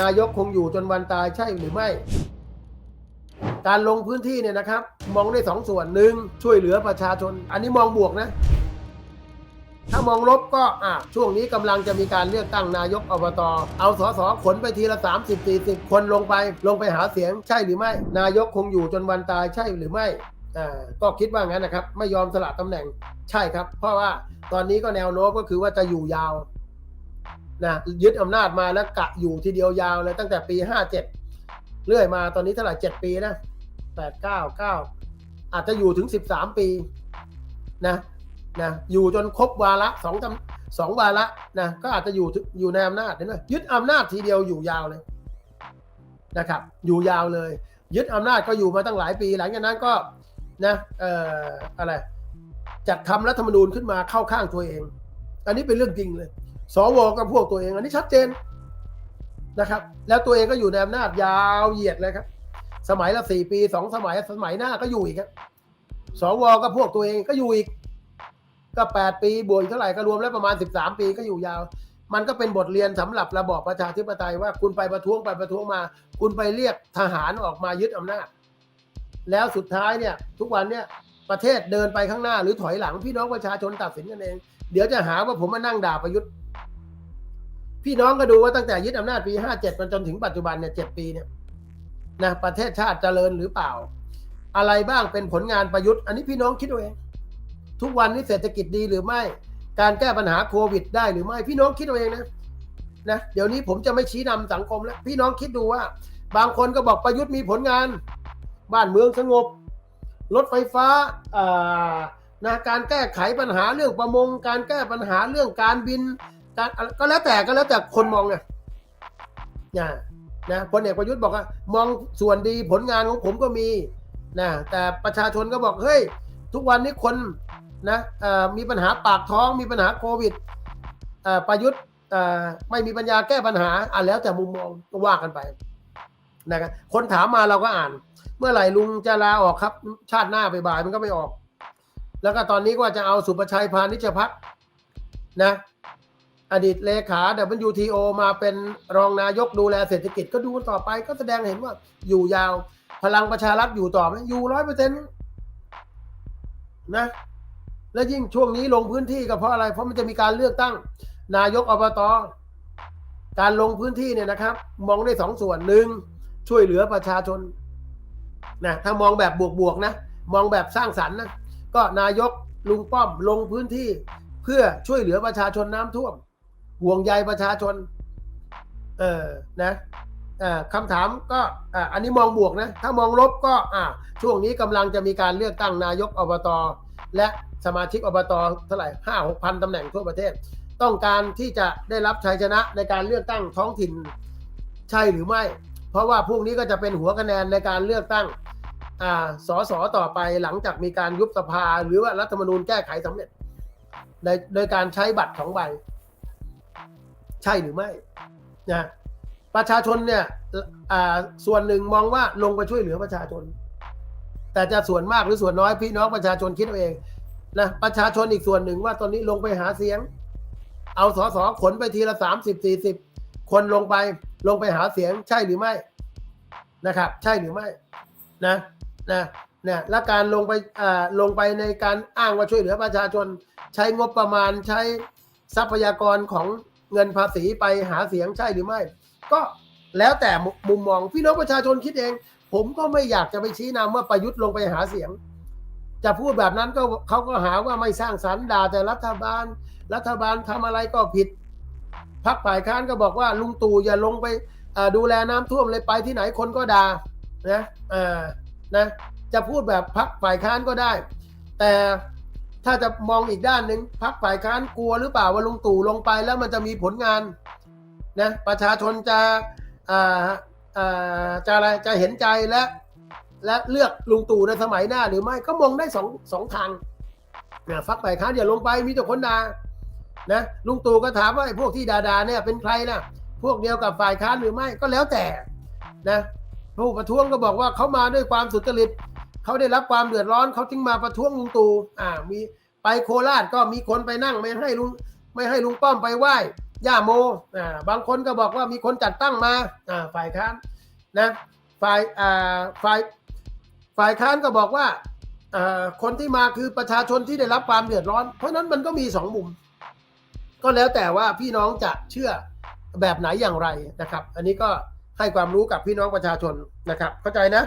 นายกคงอยู่จนวันตายใช่หรือไม่ การลงพื้นที่เนี่ยนะครับ มองได้สองส่วนหนึ่งช่วยเหลือประชาชน อันนี้มองบวกนะ ถ้ามองลบก็อะช่วงนี้กำลังจะมีการเลือกตั้งนายกอบต เอาสสขนไปทีละ 30 40 คนลงไป ลงไปหาเสียงใช่หรือไม่ นายกคงอยู่จนวันตายใช่หรือไม่อ่าก็คิดว่างั้นนะครับ ไม่ยอมสละตำแหน่งใช่ครับ เพราะว่าตอนนี้ก็แนวโน้มก็คือว่าจะอยู่ยาว นะยึดอำนาจมาแล้วกะอยู่ทีเดียวยาวเลยตั้งแต่ปี57เรื่อยมาตอนนี้เท่าไหร่7ปีนะ8 9 9อาจจะอยู่ถึง13ปีนะนะอยู่จนครบวาระสองตำสองวาระนะก็อาจจะอยู่อยู่ในอำนาจเห็นไหมยึดอำนาจทีเดียวอยู่ยาวเลยนะครับ อยู่ยาวเลย ยึดอำนาจก็อยู่มาตั้งหลายปี หลังจากนั้นก็นะเอ่ออะไรจัดทำรัฐธรรมนูญขึ้นมาเข้าข้างตัวเอง อันนี้เป็นเรื่องจริงเลย สวก็พวกตัวเอง อันนี้ชัดเจนนะครับ แล้วตัวเองก็อยู่ในอำนาจยาวเหยียดเลยครับ สมัยละสี่ปีสองสมัยสมัยหน้าก็อยู่อีกครับสวก็พวกตัวเองก็อยู่อีก ก็แปดปีบวกอีกเท่าไหร่ก็รวมแล้วประมาณสิบสามปีก็อยู่ยาว มันก็เป็นบทเรียนสำหรับระบอบประชาธิปไตยว่าคุณไปประท้วงไปประท้วงมา คุณไปเรียกทหารออกมายึดอำนาจ แล้วสุดท้ายเนี่ย ทุกวันเนี่ยประเทศเดินไปข้างหน้าหรือถอยหลังพี่น้องประชาชนตัดสินกันเอง เดี๋ยวจะหาว่าผมมานั่งด่าประยุทธ์ พี่น้องก็ดูว่าตั้งแต่ยึดอำนาจปีห้าเจ็ดจนถึงปัจจุบันเนี่ยเจ็ดปีเนี่ยนะประเทศชาติเจริญหรือเปล่า อะไรบ้างเป็นผลงานประยุทธ์ อันนี้พี่น้องคิดเอาเองทุกวันนี้เศรษฐกิจดีหรือไม่ การแก้ปัญหาโควิด ได้หรือไม่ พี่น้องคิดเอาเองนะนะเดี๋ยวนี้ผมจะไม่ชี้นำสังคมแล้วพี่น้องคิดดูว่า บางคนก็บอกประยุทธ์มีผลงาน บ้านเมืองสงบ รถไฟฟ้าอ่านะการแก้ไขปัญหาเรื่องประมง การแก้ปัญหาเรื่องการบิน การก็แล้วแต่ก็แล้วแต่คนมองไงนะนะพลเอกประยุทธ์บอกว่ามองส่วนดีผลงานของผมก็มีนะแต่ประชาชนก็บอกเฮ้ยทุกวันนี้คนนะมีปัญหาปากท้องมีปัญหาโควิดประยุทธ์ไม่มีปัญญาแก้ปัญหาอะแล้วแต่มุมมองก็ว่ากันไปนะครับคนถามมาเราก็อ่าน เมื่อไหร่ลุงจะลาออกครับ ชาติหน้าไปบ่ายมันก็ไม่ออก แล้วก็ตอนนี้ก็จะเอาสุประชัยพานิชพัฒน์นะ อดีตเลขา WTO มาเป็นรองนายกดูแลเศรษฐกิจก็ดูต่อไปก็แสดงเห็นว่าอยู่ยาวพลังประชารัฐอยู่ต่อไหมอยู่ร้อยเปอร์เซ็นต์นะ และยิ่งช่วงนี้ลงพื้นที่ก็เพราะอะไร เพราะมันจะมีการเลือกตั้ง นายกอบตการลงพื้นที่เนี่ยนะครับ มองได้สองส่วนหนึ่งช่วยเหลือประชาชนนะถ้ามองแบบบวกๆนะ มองแบบสร้างสรรค์นะก็นายกลุงป้อมลงพื้นที่ เพื่อช่วยเหลือประชาชนน้ำท่วม ห่วงใยประชาชน เออนะอ่าคำถามก็อ่าอันนี้มองบวกนะ ถ้ามองลบก็อ่าช่วงนี้กำลังจะมีการเลือกตั้งนายกอบตและสมาชิกอบตเท่าไหร่ห้าหกพันตำแหน่งทั่วประเทศ ต้องการที่จะได้รับชัยชนะในการเลือกตั้งท้องถิ่นใช่หรือไม่ เพราะว่าพวกนี้ก็จะเป็นหัวคะแนนในการเลือกตั้งอ่าสสต่อไปหลังจากมีการยุบสภา หรือว่ารัฐธรรมนูญแก้ไขสำเร็จ โดยโดยการใช้บัตรสองใบ ใช่หรือไม่นะประชาชนเนี่ยส่วนหนึ่งมองว่าลงไปช่วยเหลือประชาชน แต่จะส่วนมากหรือส่วนน้อยพี่น้องประชาชนคิดเอาเองนะประชาชนอีกส่วนหนึ่งว่าตอนนี้ลงไปหาเสียง เอาสอสอขนไปทีละสามสิบสี่สิบคนลงไปลงไปหาเสียงใช่หรือไม่นะครับ ใช่หรือไม่นะนะนี่ยและการลงไปอ่าลงไปในการอ้างว่าช่วยเหลือประชาชน ใช้งบประมาณใช้ทรัพยากรของ เงินภาษีไปหาเสียงใช่หรือไม่ ก็แล้วแต่มุมมองพี่น้องประชาชนคิดเอง ผมก็ไม่อยากจะไปชี้นำว่าประยุทธ์ลงไปหาเสียง จะพูดแบบนั้นก็เขาก็หาว่าไม่สร้างสรรค์ด่าแต่รัฐบาล รัฐบาลทำอะไรก็ผิดพรรคฝ่ายค้านก็บอกว่าลุงตู่อย่าลงไปดูแลน้ำท่วมเลยไปที่ไหนคนก็ด่านะนะจะพูดแบบพักฝ่ายค้านก็ได้ แต่ ถ้าจะมองอีกด้านหนึ่งพักฝ่ายค้านกลัวหรือเปล่าว่าลุงตู่ลงไปแล้วมันจะมีผลงานนะประชาชนจะอ่าอ่าจะอะไรจะเห็นใจและ และเลือกลุงตู่ในสมัยหน้าหรือไม่ก็มองได้สองสองทางนะพักฝ่ายค้านอย่าลงไปมีแต่คนด่านะลุงตู่ก็ถามว่าไอ้พวกที่ด่าๆเนี่ยเป็นใครนะพวกเดียวกับฝ่ายค้านหรือไม่ก็แล้วแต่นะผู้ประท้วงก็บอกว่าเขามาด้วยความสุจริต เขาได้รับความเดือดร้อนเขาจึงมาประท้วงลุงตู่อ่ามีไปโคราชก็มีคนไปนั่งไม่ให้ลุงไม่ให้ลุงป้อมไปไหว้ย่าโมอ่าบางคนก็บอกว่ามีคนจัดตั้งมาอ่าฝ่ายค้านนะฝ่ายอ่าฝ่ายฝ่ายค้านก็บอกว่าอ่าคนที่มาคือประชาชนที่ได้รับความเดือดร้อน เพราะฉะนั้นมันก็มีสองมุม ก็แล้วแต่ว่าพี่น้องจะเชื่อแบบไหนอย่างไรนะครับ อันนี้ก็ให้ความรู้กับพี่น้องประชาชนนะครับ เข้าใจนะ